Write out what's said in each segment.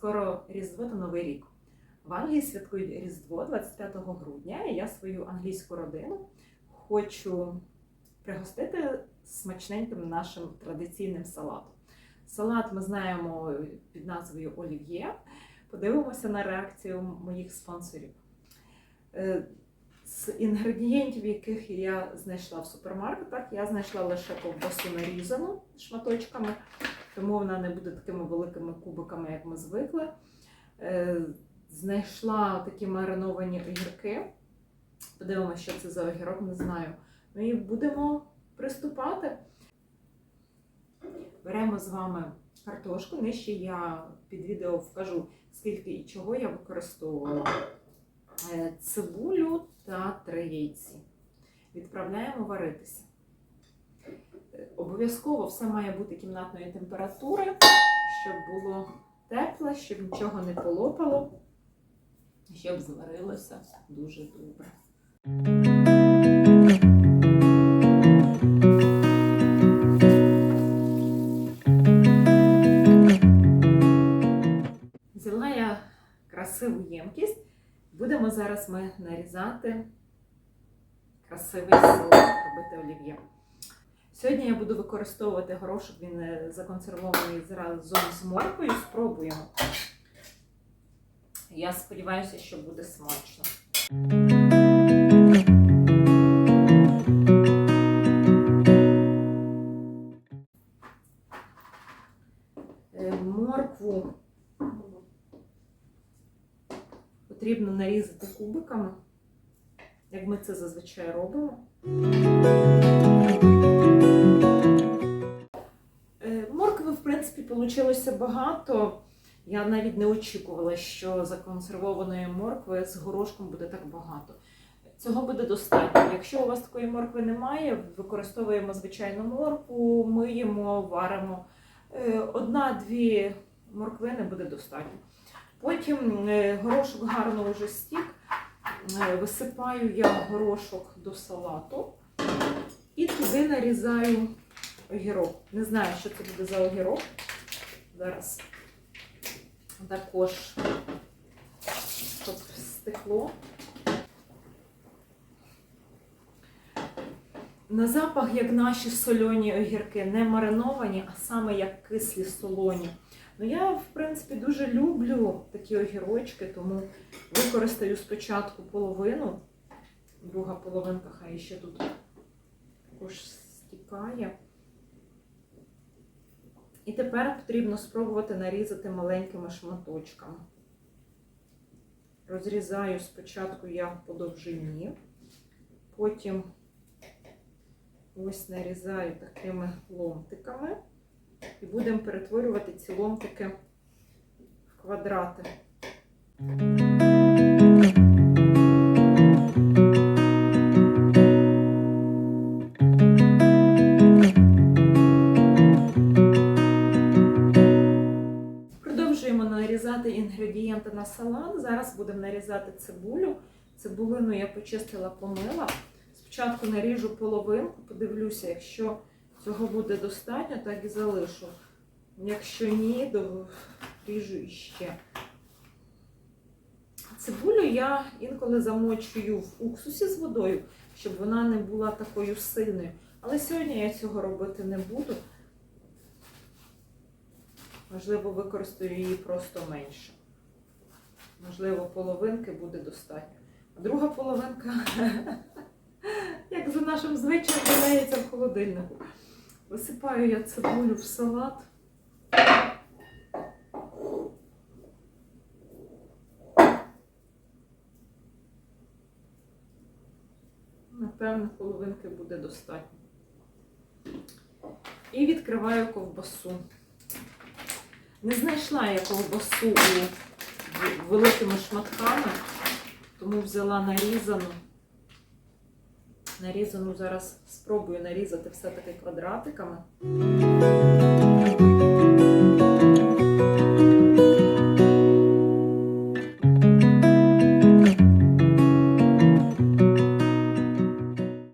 Скоро Різдво та Новий рік. В Англії святкують Різдво 25 грудня, і я свою англійську родину хочу пригостити смачненьким нашим традиційним салатом. Салат ми знаємо під назвою Олів'є. Подивимося на реакцію моїх спонсорів. З інгредієнтів, яких я знайшла в супермаркетах, я знайшла лише ковбасу нарізану шматочками, тому вона не буде такими великими кубиками, як ми звикли. Е, Знайшла такі мариновані огірки. Подивимося, що це за огірок, не знаю. Ну і будемо приступати. Беремо з вами картошку. Нижче я під відео вкажу, скільки і чого я використовувала. Е, Цибулю та три яйці. Відправляємо варитися. Обов'язково все має бути кімнатної температури, щоб було тепле, щоб нічого не полопало, щоб зварилося дуже добре. Взяла я красиву ємкість. Будемо зараз ми нарізати красивий салат, робити олів'є. Сьогодні я буду використовувати горошок, він е, законсервований разом з морквою. Спробуємо. Я сподіваюся, що буде смачно. Нарізати кубиками, як ми це зазвичай робимо. Е, Моркви, в принципі, вийшло багато. Я навіть не очікувала, що законсервованої моркви з горошком буде так багато. Цього буде достатньо. Якщо у вас такої моркви немає, використовуємо звичайну моркву, миємо, варимо. Е, Одна-дві морквини буде достатньо. Потім е, горошок гарно вже стік. Е, Висипаю я горошок до салату і туди нарізаю огірок. Не знаю, що це буде за огірок. Зараз також, щоб стекло. На запах, як наші сольоні огірки, не мариновані, а саме як кислі солоні. Ну, я, в принципі, дуже люблю такі огірочки, тому використаю спочатку половину, друга половинка хай ще тут також стікає. І тепер потрібно спробувати нарізати маленькими шматочками. Розрізаю спочатку я по довжині, потім ось нарізаю такими ломтиками і будемо перетворювати ці ломтики в квадрати. Продовжуємо нарізати інгредієнти на салат. Зараз будемо нарізати цибулю. Цибулину я почистила, помила. Спочатку наріжу половинку, подивлюся, якщо цього буде достатньо, так і залишу. Якщо ні, то ріжу іще. Цибулю я інколи замочую в уксусі з водою, щоб вона не була такою сильною. Але сьогодні я цього робити не буду. Можливо, використаю її просто менше. Можливо, половинки буде достатньо. А друга половинка, як за нашим звичаєм, валяється в холодильнику. Висипаю я цибулю в салат. Напевно, половинки буде достатньо. І відкриваю ковбасу. Не знайшла я ковбасу у великими шматками, тому взяла нарізану. Нарізану зараз спробую нарізати все-таки квадратиками.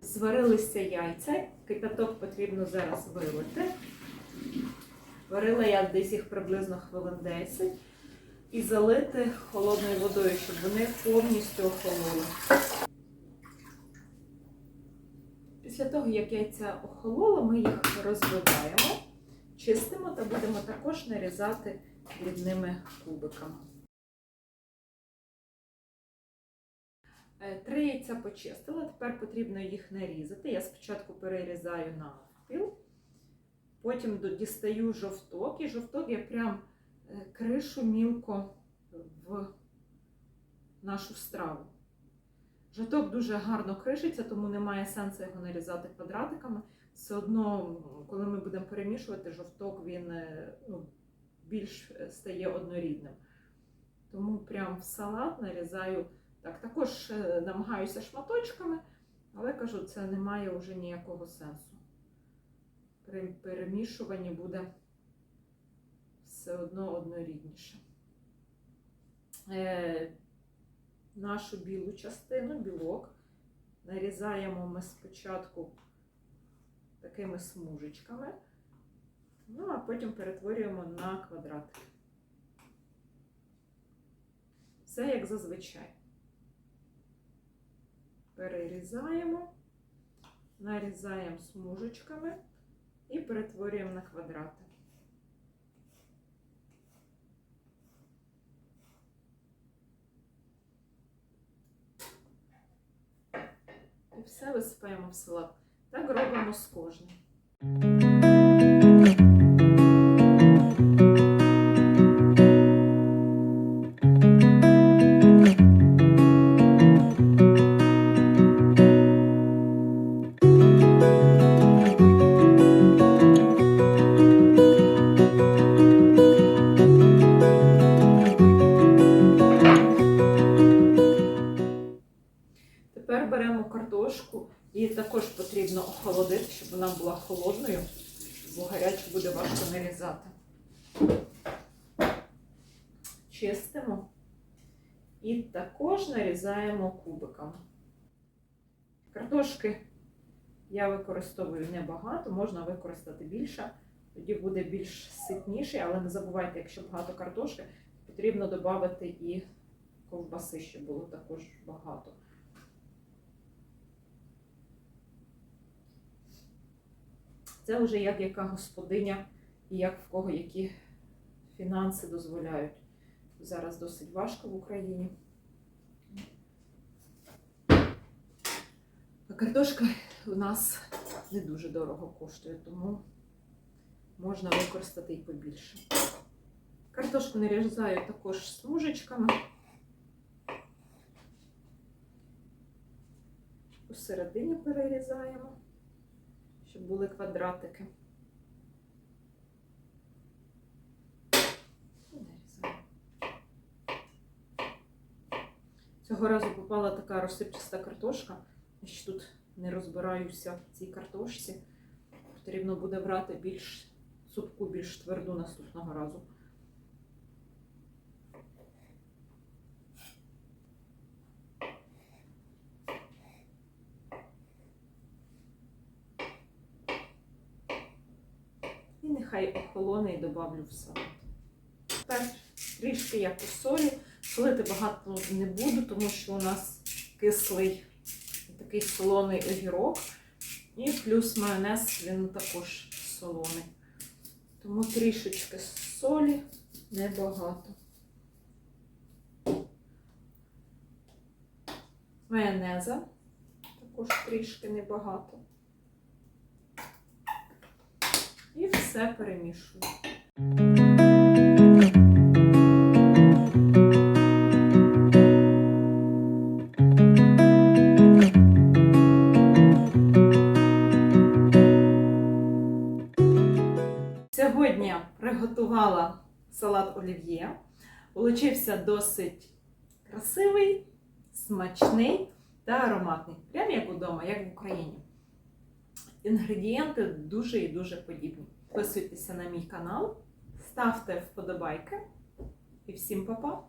Зварилися яйця. Кипяток потрібно зараз вилити. Варила я десь їх приблизно хвилин 10 і залити холодною водою, щоб вони повністю охололи. Після того, як яйця охололо, ми їх розбиваємо, чистимо та будемо також нарізати дрібними кубиками. Е, Три яйця почистила, тепер потрібно їх нарізати. Я спочатку перерізаю навпіл, потім дістаю жовток, і жовток я прям е, кришу мілко в нашу страву. Жовток дуже гарно кришиться, тому немає сенсу його нарізати квадратиками. Все одно, коли ми будемо перемішувати, жовток він е, ну, більш е, стає однорідним. Тому прям в салат нарізаю так. Також е, намагаюся шматочками, але кажу, це не має вже ніякого сенсу. При перемішуванні буде все одно однорідніше. Нашу білу частину, білок, нарізаємо ми спочатку такими смужечками, ну а потім перетворюємо на квадратики. Все як зазвичай. Перерізаємо, нарізаємо смужечками і перетворюємо на квадрати. Все висипаємо в салат. Так робимо з кожним. Картошку, її також потрібно охолодити, щоб вона була холодною, бо гарячу буде важко нарізати. Чистимо і також нарізаємо кубиками. Картошки я використовую небагато, можна використати більше, тоді буде більш ситніше, але не забувайте, якщо багато картошки, потрібно додати і ковбаси, щоб було також багато. Це вже як яка господиня і як в кого які фінанси дозволяють. Зараз досить важко в Україні. А картошка у нас не дуже дорого коштує, тому можна використати і побільше. Картошку нарізаю також смужечками. Посередині перерізаємо щоб були квадратики. Цього разу попала така розсипчаста картошка. Я ще тут не розбираюся в цій картошці. Потрібно буде брати більш супку, більш тверду наступного разу. І нехай охолоне і добавлю в салат. Тепер трішки я посолю. Солити багато не буду, тому що у нас кислий такий солоний огірок. І плюс майонез він також солоний. Тому трішечки солі небагато. Майонеза також трішки небагато. І все перемішую. Сьогодні приготувала салат олів'є. Получився досить красивий, смачний та ароматний. Прямо як удома, як в Україні. Інгредієнти дуже і дуже подібні. Підписуйтеся на мій канал, ставте вподобайки і всім па-па!